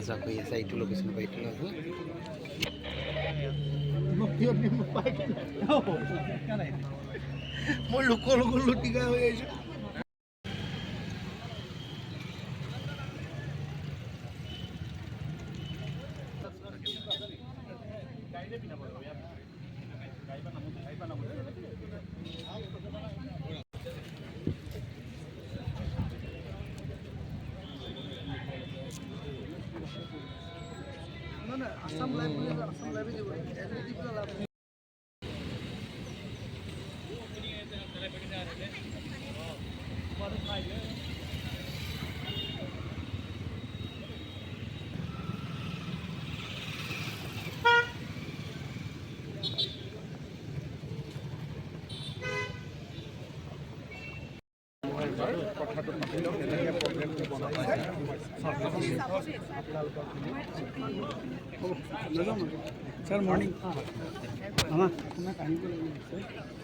যোৱা কৰি আছে এইটো লোকেশ্যনৰ পৰা এইটো লোকেশ্যন মই লোকৰ লগত লুটিকা হৈ আহিছোঁ ছাৰ মৰ্ণিং আমাক আপোনাক আহিব লাগিব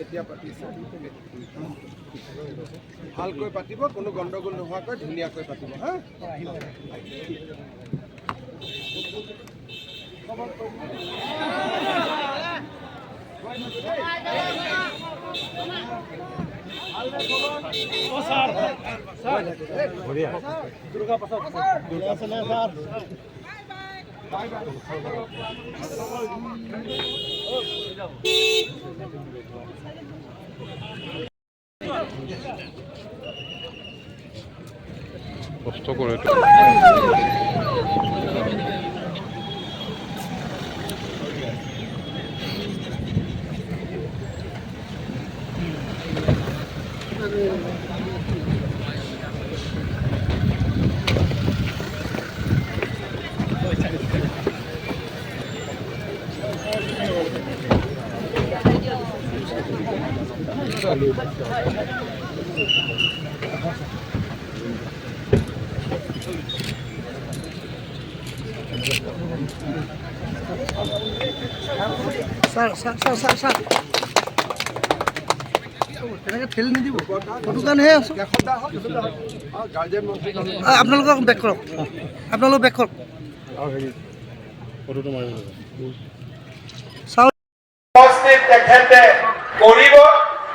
এতিয়া পাতিছে ভালকৈ পাতিব কোনো গণ্ডগোল নোহোৱাকৈ ধুনীয়াকৈ পাতিব হা? কষ্ট করে নিদিব ফটো কাৰণেহে আছোঁ আপোনালোকক বেক কৰক আপোনালোক বেক কৰক তেখেতে কৰিব।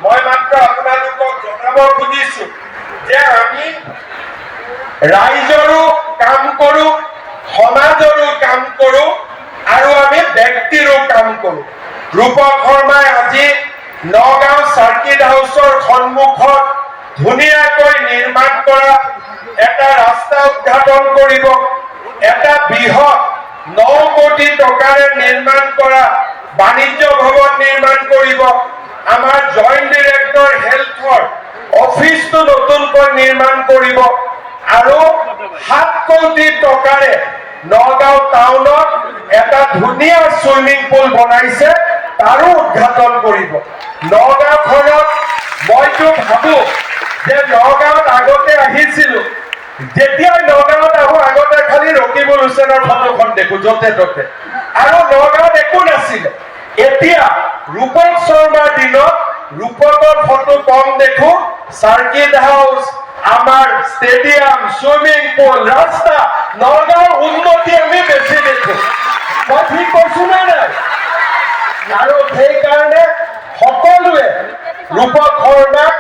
মই মাত্ৰ আপোনালোকক জনাব খুজিছো যে আমি ৰাইজৰো কাম কৰো, সমাজৰো কাম কৰো আৰু আমি ব্যক্তিৰো কাম কৰো। ৰূপক শৰ্মাই আজি নগাঁও চাৰ্কিট হাউচৰ সন্মুখত ধুনীয়াকৈ নিৰ্মাণ কৰা এটা ৰাস্তা উদ্ঘাটন কৰিব, এটা বৃহৎ ন কোটি টকাৰে নিৰ্মাণ কৰা বাণিজ্য ভৱন নিৰ্মাণ কৰিব। আমাৰ জইণ্ট ডিৰেক্টৰ হেল্থৰ অফিচটো নতুনকৈ নিৰ্মাণ কৰিব আৰু সাত কোটি টকাৰে নগাঁও টাউনত এটা ধুনীয়া চুইমিং পুল বনাইছে তাৰো উদ্ঘাটন কৰিব নগাঁওখনত মইতো ভাবো যে নগাঁৱত আগতে আহিছিলো। যেতিয়াই নগাঁৱত আহো, আগতে খালি ৰকিবুল হুছেইনৰ ফটোখন দেখো য'তে ত'তে। আৰু নগাঁৱত একো নাছিলে। এতিয়া ৰূপক শৰ্মাৰ দিনত ৰূপকৰ ফটো কম দেখো। চাৰ্কিট হাউচ আমাৰ ষ্টেডিয়াম চুইমিং পুল ৰাস্তা নগাঁৱৰ উন্নতি আমি বেছি দেখো মই ঠিক কৈছো নে নাই। আৰু সেইকাৰণে সকলোৱে ৰূপক শৰ্মাক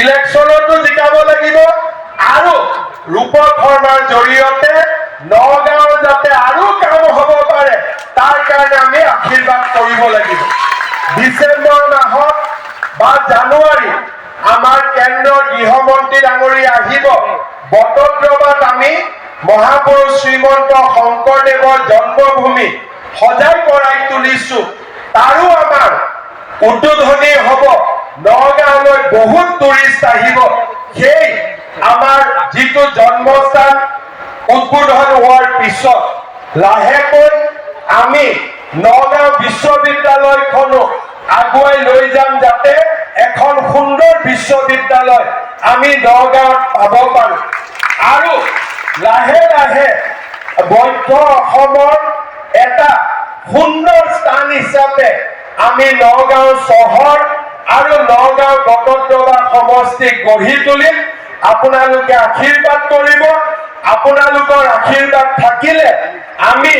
ইলেকশ্যনতো জিকাব লাগিব। আৰু ৰূপক শৰ্মাৰ জৰিয়তে নগাঁৱৰ যাতে আৰু কাম হ'ব পাৰে, তাৰ কাৰণে আমি আশীৰ্বাদ কৰিব লাগিব। ডিচেম্বৰ মাহত বা জানুৱাৰী, আমাৰ কেন্দ্ৰৰ গৃহমন্ত্ৰী ডাঙৰীয়া আহিব। বটদ্ৰৱাত আমি মহাপুৰুষ শ্ৰীমন্ত শংকৰদেৱৰ জন্মভূমি সজাই পৰাই তুলিছো। তাৰো আমাৰ উদ্বোধনী হ'ব। নগাঁৱলৈ বহুত টুৰিষ্ট আহিব। সেই আমাৰ যিটো জন্মস্থান উদ্বোধন হোৱাৰ পিছত, লাহেকৈ আমি নগাঁও বিশ্ববিদ্যালয়খনো আগুৱাই লৈ যাম যাতে এখন সুন্দৰ বিশ্ববিদ্যালয় আমি নগাঁৱত পাব পাৰো। আৰু লাহে লাহে বৌদ্ধ এটা সুন্দৰ স্থান হিচাপে আমি নগাঁও চহৰ আৰু নগাঁও বটদ্ৰৱা সমষ্টিক গঢ়ি তুলিম। আপোনালোকে আশীৰ্বাদ কৰিব। আপোনালোকৰ আশীৰ্বাদ থাকিলে আমি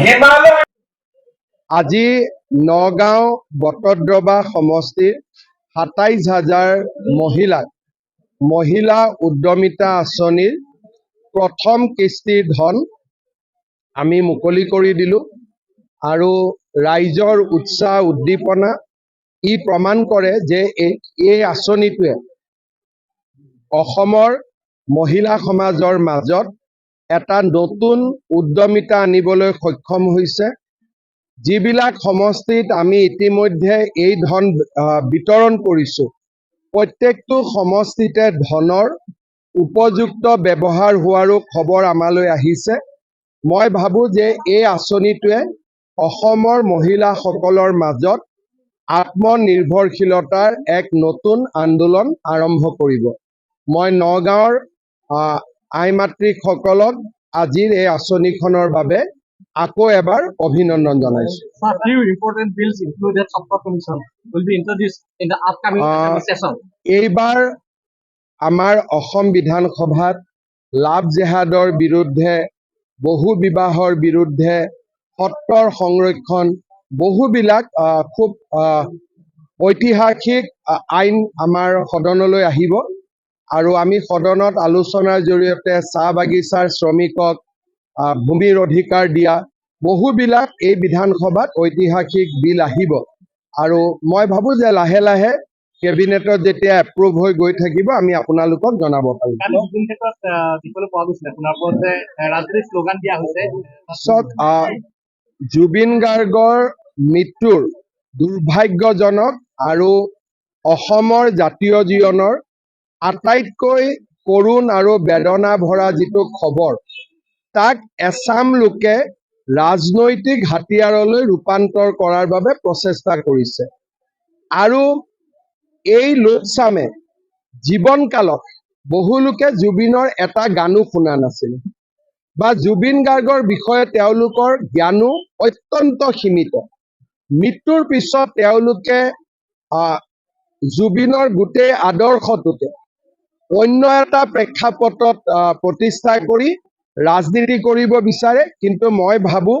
হিমালয় আজি নগাঁও বটদ্ৰৱা সমষ্টিৰ সাতাইছ হাজাৰ মহিলাক মহিলা উদ্যমিতা আঁচনিৰ প্ৰথম কিস্তিৰ ধন আমি মুকলি কৰি দিলোঁ আৰু ৰাইজৰ উৎসাহ উদ্দীপনা ই প্ৰমাণ কৰে যে এই আঁচনিটোৱে অসমৰ মহিলা সমাজৰ মাজত এটা নতুন উদ্যমিতা আনিবলৈ সক্ষম হৈছে। যিবিলাক সমষ্টিত আমি ইতিমধ্যে এই ধন বিতৰণ কৰিছোঁ প্ৰত্যেকটো সমষ্টিতে ধনৰ উপযুক্ত ব্যৱহাৰ হোৱাৰো খবৰ আমালৈ আহিছে। মই ভাবোঁ যে এই আঁচনিটোৱে অসমৰ মহিলাসকলৰ মাজত আত্মনিৰ্ভৰশীলতাৰ এক নতুন আন্দোলন আৰম্ভ কৰিব। মই নগাঁৱৰ আই মাতৃসকলক আজিৰ এই আঁচনিখনৰ বাবে আকৌ এবাৰ অভিনন্দন জনাইছোঁ Uh. এইবাৰ আমাৰ অসম বিধানসভাত লাভ জেহাদৰ বিৰুদ্ধে বহু বিবাহৰ বিৰুদ্ধে সত্ৰৰ সংৰক্ষণ বহুবিলাক খুব ঐতিহাসিক আইন আমাৰ সদনলৈ আহিব আৰু আমি সদনত আলোচনাৰ জৰিয়তে চাহ বাগিচাৰ শ্ৰমিকক ভূমিৰ অধিকাৰ দিয়া বহুবিলাক এই বিধানসভাত ঐতিহাসিক বিল আহিব। আৰু মই ভাবোঁ যে লাহে লাহে কেবিনেটত যেতিয়া এপ্ৰুভ হৈ গৈ থাকিব আমি আপোনালোকক জনাব পাৰিম। জুবিন গাৰ্গৰ মৃত্যুৰ দুৰ্ভাগ্যজনক আৰু অসমৰ জাতীয় জীৱনৰ আটাইতকৈ কৰুণ আৰু বেদনা ভৰা যিটো খবৰ তাক এছাম লোকে ৰাজনৈতিক হাতিয়াৰলৈ ৰূপান্তৰ কৰাৰ বাবে প্ৰচেষ্টা কৰিছে। আৰু এই লোকচামে জীৱনকালত বহুলোকে জুবিনৰ এটা গানো শুনা নাছিল বা জুবিন গাৰ্গৰ বিষয়ে তেওঁলোকৰ জ্ঞানো অত্যন্ত সীমিত। মৃত্যুৰ পিছত তেওঁলোকে জুবিনৰ গোটেই আদৰ্শটোকে অন্য এটা প্ৰেক্ষাপটত প্ৰতিষ্ঠা কৰি ৰাজনীতি কৰিব বিচাৰে কিন্তু মই ভাবোঁ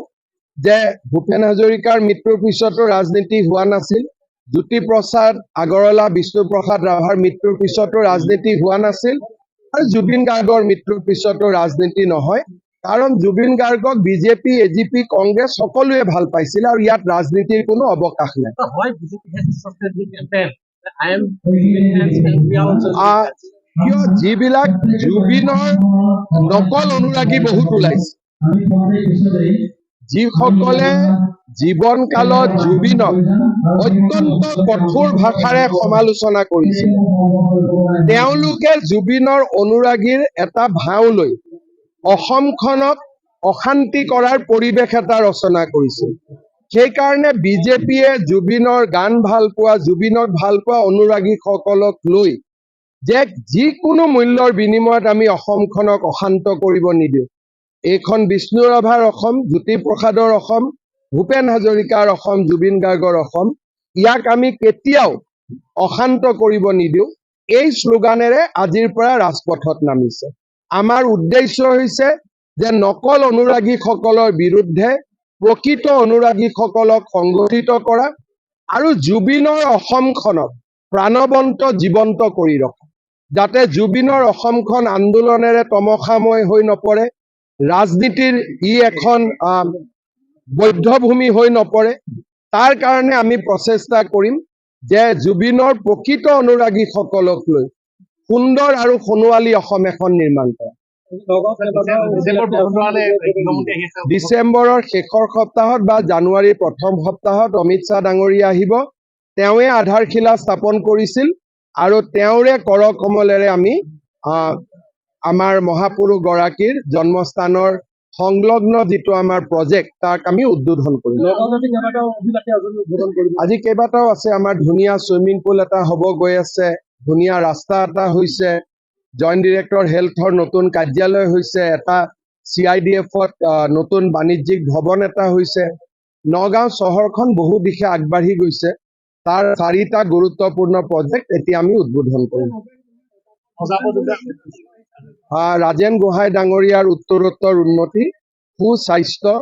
যে ভূপেন হাজৰিকাৰ মৃত্যুৰ পিছতো ৰাজনীতি হোৱা নাছিল। জ্যোতিপ্ৰসাদ আগৰৱালা বিষ্ণুপ্ৰসাদ ৰাভাৰ মৃত্যুৰ পিছতো ৰাজনীতি হোৱা নাছিল আৰু জুবিন গাৰ্গৰ মৃত্যুৰ পিছতো ৰাজনীতি নহয়। কাৰণ জুবিন গাৰ্গক বিজেপি এজিপি কংগ্ৰেছ সকলোৱে ভালো পাইছিল আৰু ইয়াত ৰাজনীতিৰ কোনো অৱকাশ নাই। কিয় যিবিলাক জুবিনৰ নকল অনুৰাগী বহুত ওলাইছে? যিসকলে জীৱন কালত জুবিনক অত্যন্ত কঠোৰ ভাষাৰে সমালোচনা কৰিছিল তেওঁলোকে জুবিনৰ অনুৰাগীৰ এটা ভাও লৈ অসমখনক অশান্তি কৰাৰ পৰিৱেশ এটা ৰচনা কৰিছিল সেইকাৰণে বিজেপিয়ে জুবিনৰ গান ভালো পোৱা জুবিনক ভালো পোৱা অনুৰাগীসকলক লৈ যে যিকোনো মূল্যৰ বিনিময়ত আমি অসমখনক অশান্ত কৰিব নিদিওঁ। এইখন বিষ্ণু ৰাভাৰ অসম জ্যোতিপ্ৰসাদৰ অসম ভূপেন হাজৰিকাৰ অসম জুবিন গাৰ্গৰ অসম। ইয়াক আমি কেতিয়াও অশান্ত কৰিব নিদিওঁ। এই শ্লোগানেৰে আজিৰ পৰা ৰাজপথত নামিছে। আমাৰ উদ্দেশ্য হৈছে যে নকল অনুৰাগীসকলৰ বিৰুদ্ধে প্ৰকৃত অনুৰাগীসকলক সংগঠিত কৰা আৰু জুবিনৰ অসমখনক প্ৰাণৱন্ত জীৱন্ত কৰি ৰখা। যাতে জুবিনৰ অসমখন আন্দোলনেৰে তমসাময় হৈ নপৰে ৰাজনীতিৰ ই এখন আহ, বধ্যভূমি হৈ নপৰে। তাৰ কাৰণে আমি প্ৰচেষ্টা কৰিম যে জুবিনৰ প্ৰকৃত অনুৰাগীসকলক লৈ সুন্দৰ আৰু সোণোৱালী অসম এখন নিৰ্মাণ কৰা। ডিচেম্বৰৰ শেষৰ সপ্তাহত বা জানুৱাৰীৰ প্ৰথম সপ্তাহত অমিত শ্বাহ ডাঙৰীয়া আহিব। তেওঁৱে আধাৰশিলা স্থাপন কৰিছিল। আৰু তেওঁৰে কৰ কমলেৰে আমি আমাৰ মহাপুৰুষ গৰাকীৰ জন্মস্থানৰ সংলগ্ন যিটো আমাৰ প্ৰজেক্ট তাক আমি উদ্বোধন কৰিম। আজি কেইবাটাও আছে আমাৰ ধুনীয়া চুইমিং পুল এটা হ'ব গৈ আছে ধুনীয়া ৰাস্তা এটা হৈছে জইণ্ট ডিৰেক্টৰ হেল্থৰ নতুন কাৰ্যালয় হৈছে এটা চি আই ডি এফত নতুন বাণিজ্যিক ভৱন এটা হৈছে। নগাঁও চহৰখন বহু দিশে আগবাঢ়ি গৈছে। তাৰ চাৰিটা গুৰুত্বপূৰ্ণ প্ৰজেক্ট এতিয়া আমি উদ্বোধন আহ, ৰাজেন গোহাঁই ডাঙৰীয়াৰ উত্তৰোত্তৰ উন্নতি সুস্বাস্থ্য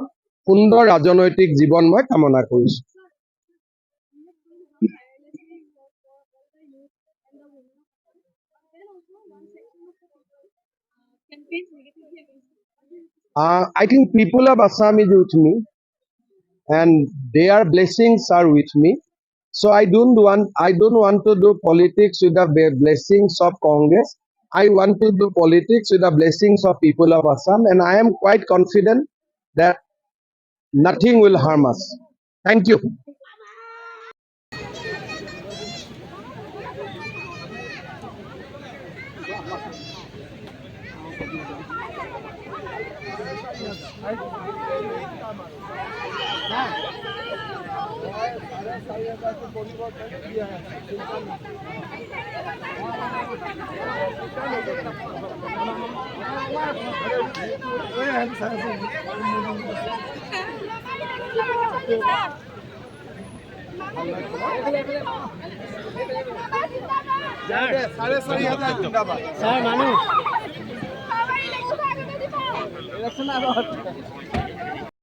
সুন্দৰ ৰাজনৈতিক জীৱন মই কামনা কৰিছোঁ I think people of Assam is with me, and their blessings are with me. So I don't want I don't want to do politics with the blessings of Congress. I want to do politics with the blessings of people of Assam, and I am quite confident that nothing will harm us. Thank you. চাৰে চাৰি হাজাৰ জিন্দাবাদ sir মানুহ Power election